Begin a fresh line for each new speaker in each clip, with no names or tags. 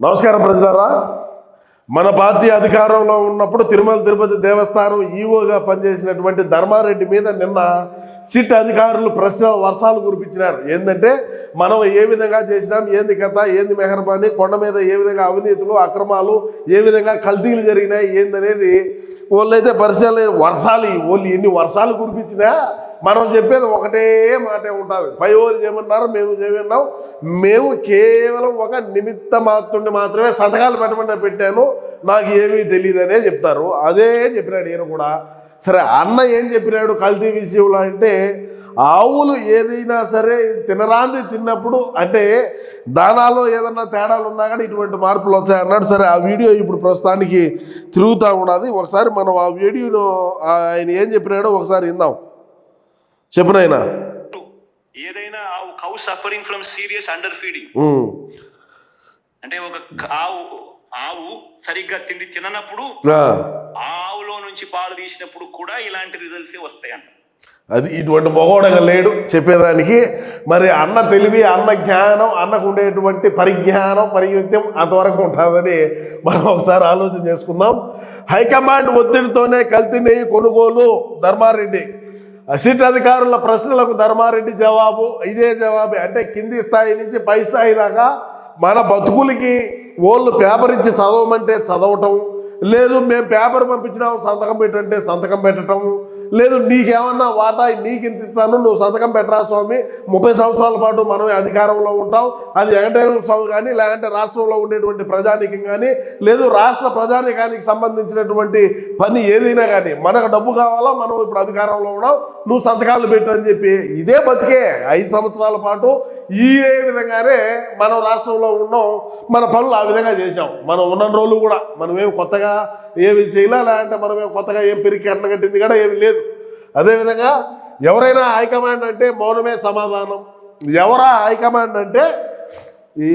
నమస్కారం ప్రజలారా. మన పార్టీ అధికారంలో ఉన్నప్పుడు తిరుమల తిరుపతి దేవస్థానం ఈవోగా పనిచేసినటువంటి ధర్మారెడ్డి మీద నిన్న సిట్ అధికారులు ప్రశ్నల వర్షాలు కురిపించినారు. ఏంటంటే మనం ఏ విధంగా చేసినాం ఏంది కథ ఏంది మెహర్బాని కొండ మీద ఏ విధంగా అవినీతులు అక్రమాలు ఏ విధంగా కల్తీలు జరిగినాయి ఏందనేది వాళ్ళైతే పరిశీలన వర్షాలు వాళ్ళు ఎన్ని వర్షాలు కురిపించినా మనం చెప్పేది ఒకటే మాటే ఉంటుంది. పై వాళ్ళు చేయమన్నారు మేము చేయమన్నాం మేము కేవలం ఒక నిమిత్త మాత్రుండి మాత్రమే సంతకాలు పెట్టమని పెట్టాను. నాకు ఏమీ తెలియదనే చెప్తారు. అదే చెప్పినాడు ఈయన కూడా. సరే అన్న ఏం చెప్పినాడు కల్తీ విషయంలో అంటే ఆవులు ఏదైనా సరే తినరాంది తిన్నప్పుడు అంటే దానాలో ఏదన్నా తేడాలు ఉన్నా కానీ ఇటువంటి మార్పులు వచ్చాయి అన్నాడు. సరే ఆ వీడియో ఇప్పుడు ప్రస్తుతానికి తిరుగుతూ ఉన్నది. ఒకసారి మనం ఆ వీడియోను ఆయన ఏం చెప్పినాడో ఒకసారి ఇందాం చెప్పునైనా
ఏదైనా cow suffering from serious underfeeding అంటే ఒక ఆవు ఆవు సరిగ్గా తిండి తిననప్పుడు ఆవులో నుంచి పాలు తీసినప్పుడు కూడా ఇలాంటి రిజల్ట్స్ వస్తాయి అంట
అది ఇటువంటి మగోడగా లేడు చెప్పేదానికి. మరి అన్న తెలివి అన్న జ్ఞానం అన్నకు ఉండేటువంటి పరిజ్ఞానం పరిగెత్యం అంతవరకు ఉంటుందని మనం ఒకసారి ఆలోచన చేసుకుందాం. హైకమాండ్ ఒత్తిడితోనే కల్తీ నెయ్యి కొనుగోలు ధర్మారెడ్డి. సిట్ అధికారుల ప్రశ్నలకు ధర్మారెడ్డి జవాబు ఇదే జవాబే. అంటే కింది స్థాయి నుంచి పై స్థాయి దాకా మన బతుకులకి వాళ్ళు పేపర్ ఇచ్చి చదవమంటే చదవటం లేదు మేము పేపర్ పంపించినాము సంతకం పెట్టంటే సంతకం పెట్టడం లేదు నీకేమన్నా వాటా నీకు ఇంత ఇచ్చాను నువ్వు సంతకం పెట్టరా స్వామి? ముప్పై సంవత్సరాల పాటు మనమే అధికారంలో ఉంటాం. అది వెంకటేశ్వర స్వామి కానీ లేదంటే రాష్ట్రంలో ఉండేటువంటి ప్రజానీకం కానీ లేదు రాష్ట్ర ప్రజానీకానికి సంబంధించినటువంటి పని ఏదైనా కానీ మనకు డబ్బు కావాలా మనం ఇప్పుడు అధికారంలో ఉన్నాం నువ్వు సంతకాలు పెట్టు అని చెప్పి. ఇదే బతికే ఐదు సంవత్సరాల పాటు ఈ విధంగానే మనం రాష్ట్రంలో ఉన్నాం. మన పనులు ఆ విధంగా చేసాం మనం ఉన్న రోజులు కూడా మనం ఏం కొత్తగా ఏమి చేయలే అంటే మనం కొత్తగా ఏం పెరిగి ఎట్ల కట్టింది కూడా ఏమి లేదు. అదేవిధంగా ఎవరైనా హైకమాండ్ అంటే మౌనమే సమాధానం. ఎవరా హైకమాండ్ అంటే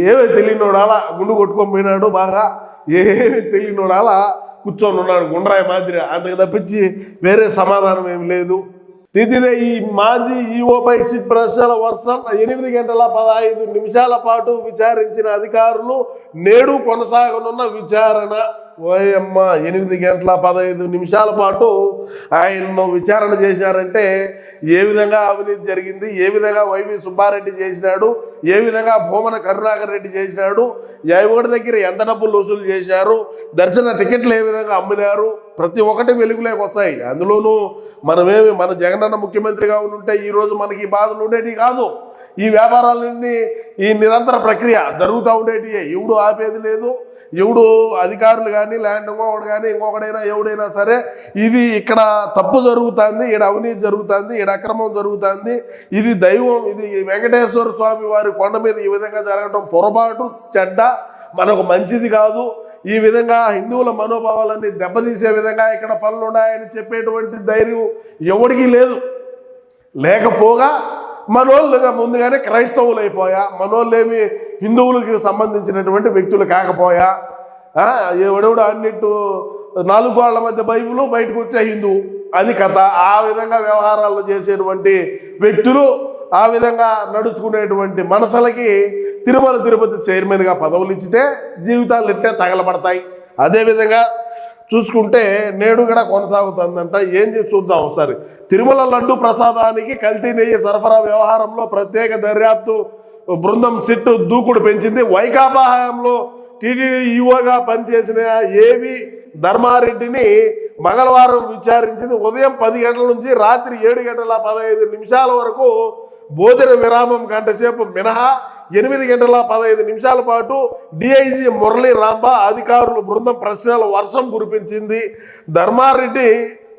ఏమీ తెలియనోడు అలా గుండు కొట్టుకొని పోయినాడు బాగా. ఏమీ తెలియనోడు అలా కూర్చొని ఉన్నాడు గుండ్రాయి మాదిరి అంతకు తప్పించి వేరే సమాధానం ఏమి లేదు. తిథిదే ఈ మాజీ ఈఓపై సిట్ ప్రశ్నల వర్షం ఎనిమిది గంటల పదహైదు నిమిషాల పాటు విచారించిన అధికారులు నేడు కొనసాగనున్న విచారణ. ఓయమ్మ ఎనిమిది గంటల పదహైదు నిమిషాల పాటు ఆయన్ను విచారణ చేశారంటే ఏ విధంగా అవినీతి జరిగింది? ఏ విధంగా వైవి సుబ్బారెడ్డి చేసినాడు? ఏ విధంగా భూమన కరుణాకర్ రెడ్డి చేసినాడు? ఎవరి దగ్గర ఎంత డబ్బులు వసూలు చేశారు? దర్శన టికెట్లు ఏ విధంగా అమ్మినారు? ప్రతి ఒక్కటి వెలుగులోకి వచ్చాయి అందులోనూ మనమేమి మన జగనన్న ముఖ్యమంత్రిగా ఉంటే ఈరోజు మనకి ఈ బాధలు ఉండేటివి కాదు. ఈ వ్యాపారాలన్నీ ఈ నిరంతర ప్రక్రియ జరుగుతూ ఉండేటివి ఎవడు ఆపేది లేదు. ఎవడు అధికారులు కానీ ల్యాండ్ ఇంకొకటి కానీ ఇంకొకడైనా ఎవడైనా సరే ఇది ఇక్కడ తప్పు జరుగుతుంది ఇక్కడ అవినీతి జరుగుతుంది ఇక్కడ అక్రమం జరుగుతుంది. ఇది దైవం ఇది వెంకటేశ్వర స్వామి వారి కొండ మీద ఈ విధంగా జరగడం పొరపాటు చెడ్డ మనకు మంచిది కాదు. ఈ విధంగా హిందువుల మనోభావాలన్నీ దెబ్బతీసే విధంగా ఇక్కడ పనులు ఉన్నాయని చెప్పేటువంటి ధైర్యం ఎవడికి లేదు. లేకపోగా మనోళ్ళుగా ముందుగానే క్రైస్తవులు అయిపోయా. మనోళ్ళేమి హిందువులకి సంబంధించినటువంటి వ్యక్తులు కాకపోయా. ఎవడెవడు అన్నిట్టు నాలుగు వాళ్ళ మధ్య బైబిల్ బయటకు వచ్చే హిందువు అది కథ. ఆ విధంగా వ్యవహారాలు చేసేటువంటి వ్యక్తులు ఆ విధంగా నడుచుకునేటువంటి మనసులకి తిరుమల తిరుపతి చైర్మన్గా పదవులు ఇచ్చితే జీవితాలు ఇట్టే తగలబడతాయి. అదేవిధంగా చూసుకుంటే నేడు కూడా కొనసాగుతుందంట. ఏం చేసి చూద్దాం ఒకసారి. తిరుమల లడ్డు ప్రసాదానికి కల్తీ నెయ్యి సరఫరా వ్యవహారంలో ప్రత్యేక దర్యాప్తు బృందం సిట్టు దూకుడు పెంచింది. వైకాపా హయాంలో టీటీడీ ఈఓగా పనిచేసిన ఏవి ధర్మారెడ్డిని మంగళవారం విచారించింది. ఉదయం పది గంటల నుంచి రాత్రి ఏడు గంటల పదహైదు నిమిషాల వరకు భోజన విరామం గంటసేపు మినహా ఎనిమిది గంటల పదహైదు నిమిషాల పాటు డిఐజీ మురళీ రాంబ అధికారులు బృందం ప్రశ్నల వర్షం కురిపించింది. ధర్మారెడ్డి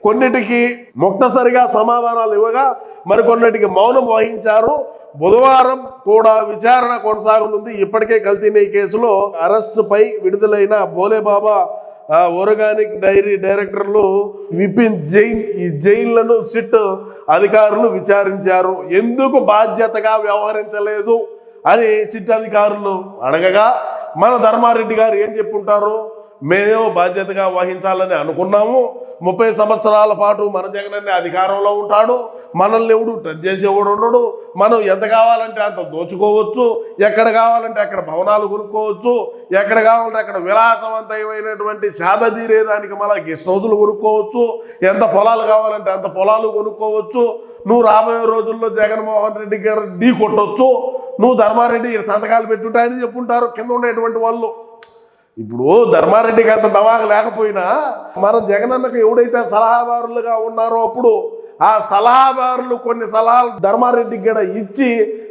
కొన్నిటికి ముక్తసరిగా సమాధానాలు ఇవ్వగా మరికొన్నిటికి మౌనం వహించారు. బుధవారం కూడా విచారణ కొనసాగనుంది ఇప్పటికే కల్తీనే కేసులో అరెస్టుపై విడుదలైన భోలేబాబా ఒరగానిక్ డైరీ డైరెక్టర్లు విపిన్ జైన్ ఈ జైన్లను సిట్ అధికారులు విచారించారు. ఎందుకు బాధ్యతగా వ్యవహరించలేదు? అని సిట్ అధికారులు అడగగా మన ధర్మారెడ్డి గారు ఏం చెప్పుంటారు? మేమేమో బాధ్యతగా వహించాలని అనుకున్నాము. ముప్పై సంవత్సరాల పాటు మన జగనన్న అధికారంలో ఉంటాడు. మనల్ని ఎవడు టచ్ చేసేవాడు ఉండడు. మనం ఎంత కావాలంటే అంత దోచుకోవచ్చు. ఎక్కడ కావాలంటే అక్కడ భవనాలు కొనుక్కోవచ్చు. ఎక్కడ కావాలంటే అక్కడ విలాసవంతమైనటువంటి సేద తీరేదానికి మన గెస్ట్ హౌస్లు కొనుక్కోవచ్చు. ఎంత పొలాలు కావాలంటే అంత పొలాలు కొనుక్కోవచ్చు. నువ్వు రాబోయే రోజుల్లో జగన్మోహన్ రెడ్డి గారు ఢీ కొట్టొచ్చు. నువ్వు ధర్మారెడ్డి ఇక్కడ సంతకాలు పెట్టుంటాయని చెప్పుంటారు. కింద ఉండేటువంటి వాళ్ళు. ఇప్పుడు ధర్మారెడ్డికి అంత దవాగ లేకపోయినా మన జగనన్నకు ఎవడైతే సలహాదారులుగా ఉన్నారో అప్పుడు ఆ సలహాదారులు కొన్ని సలహాలు ధర్మారెడ్డికి కూడా ఇచ్చి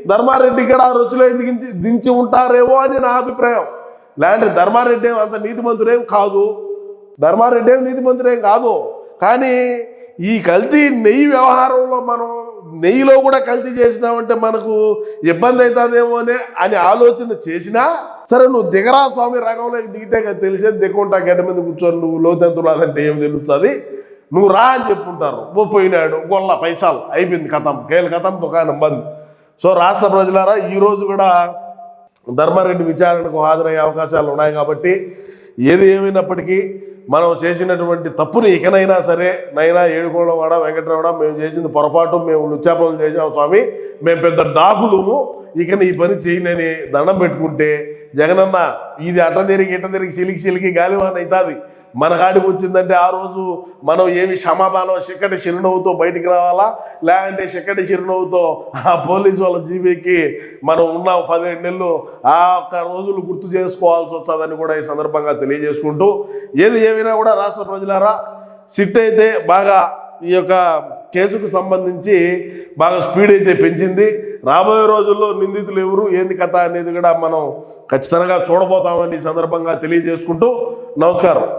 ధర్మారెడ్డికి కూడా ఆ రుచిలో దించి దించి ఉంటారేమో అని నా అభిప్రాయం. లేదంటే ధర్మారెడ్డి ఏం అంత నీతిమంతుడేం కాదు. ధర్మారెడ్డి ఏం నీతిమంతుడేం కాదు. కానీ ఈ కల్తీ నెయ్యి వ్యవహారంలో మనం నెయ్యిలో కూడా కల్తీ చేసినామంటే మనకు ఇబ్బంది అవుతుందేమో అని అని ఆలోచన చేసినా సరే నువ్వు దిగరా స్వామి రంగంలోకి దిగితే కదా తెలిసేది దిక్కుంటా గడ్డ మీద కూర్చొని నువ్వు లోతెంతులు అదంటే ఏం తెలుస్తుంది? నువ్వు రా అని చెప్పుంటారు. ఓ పోయినాడు గొల్ల పైసలు అయిపోయింది కథం కేల కథం దుకాణం బంద్. సో రాష్ట్ర ప్రజలారా ఈరోజు కూడా ధర్మారెడ్డి విచారణకు హాజరయ్యే అవకాశాలు ఉన్నాయి కాబట్టి ఏది ఏమైనప్పటికీ మనం చేసినటువంటి తప్పుని ఇకనైనా సరే నైనా ఏడుకోవడం వెంకటరమణ మేము చేసింది పొరపాటు మేము లుచ్చాపలు చేసాం స్వామి మేము పెద్ద డాకులుము. ఇక నీ పని చేయనని దండం పెట్టుకుంటే జగనన్న ఇది అట్ట తిరిగి ఇట్ట తిరిగి చిలికి చిలికి గాలివాన్ అవుతుంది. మన కాడికి వచ్చిందంటే ఆ రోజు మనం ఏమి క్షమాదానం చిక్కటి చిరునవ్వుతో బయటికి రావాలా? లేదంటే చిక్కటి చిరునవ్వుతో ఆ పోలీసు వాళ్ళ జీబీకి మనం ఉన్నాం పదిహేడు నెలలు ఆ ఒక్క రోజులు గుర్తు చేసుకోవాల్సి వస్తుందని కూడా ఈ సందర్భంగా తెలియజేసుకుంటూ ఏది ఏమైనా కూడా రాష్ట్ర ప్రజలారా సిట్ అయితే బాగా ఈ యొక్క కేసుకు సంబంధించి బాగా స్పీడ్ అయితే పెంచింది. రాబోయే రోజుల్లో నిందితులు ఎవరు ఏంది కథ అనేది కూడా మనం ఖచ్చితంగా చూడబోతామని సందర్భంగా తెలియజేసుకుంటూ నమస్కారం.